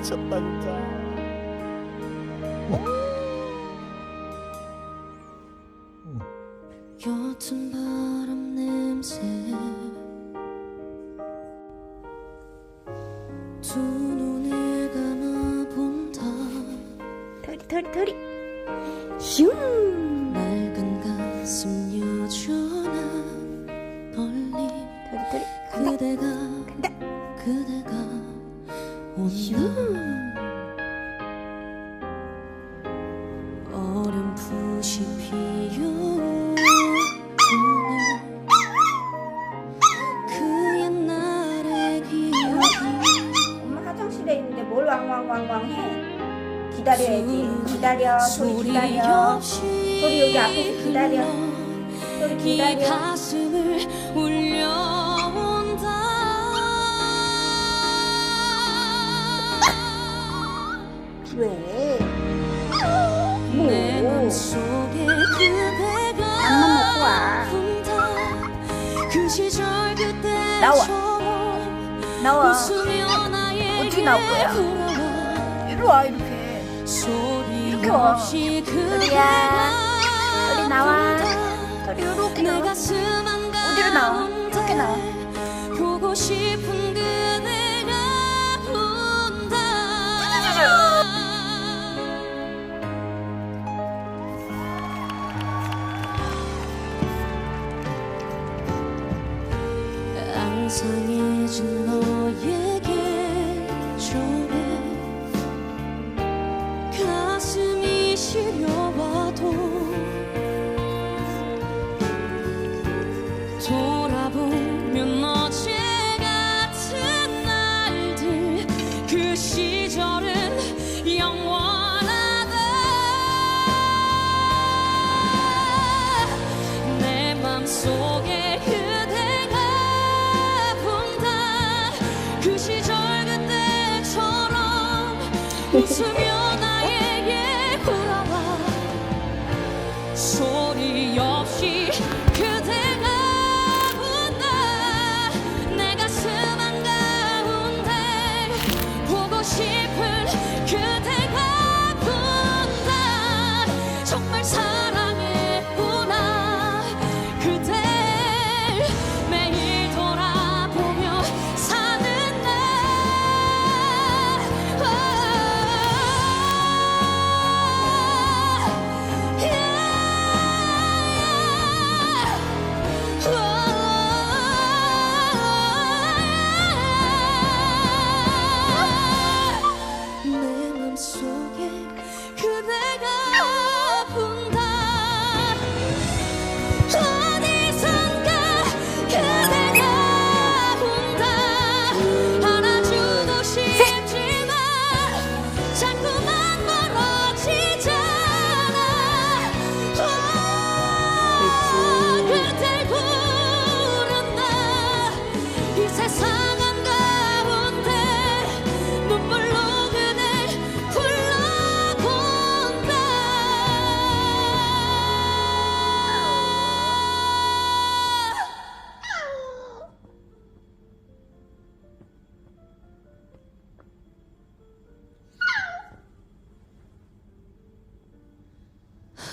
미쳤다 진짜. 옅은 바람 냄새 두 눈을 감아 본다 털이 털이 털이. 슝. 낡은 가슴 여전한 떨림 털이 털이. 간다. 그대가 간다. 그대가 온다 어렴풋이 피어오는 그 옛날의 기억이 엄마 화장실에 있는데 뭘 왕왕왕왕 해. 기다려야지. 기다려. 소리 기다려. 소리 여기 앞에서 기다려. 소리 이 기다려. 가슴을 왜? 내 뭐? 밥만 먹고 와. 그 나와. 나와. 어떻게 나올 거야? 이리 와 이렇게. 이렇게 와. 그대가 소리 나와. 이렇게 내 나와. 가슴 어디로 나와? 이렇게 나와. 보고 싶은 그 앙상해진 너에게 저에 가슴이 시려 웃으며 나에게 돌아와. 소리 없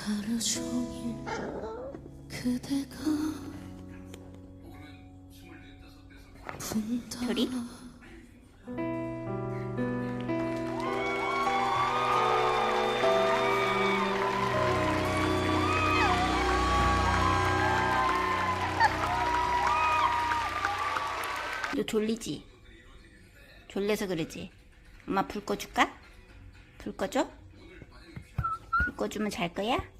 하루 종일 그대가 분다 둘이? 너 졸리지? 졸려서 그러지? 엄마 불 꺼줄까? 불 꺼줘? 불 꺼주면 잘 거야?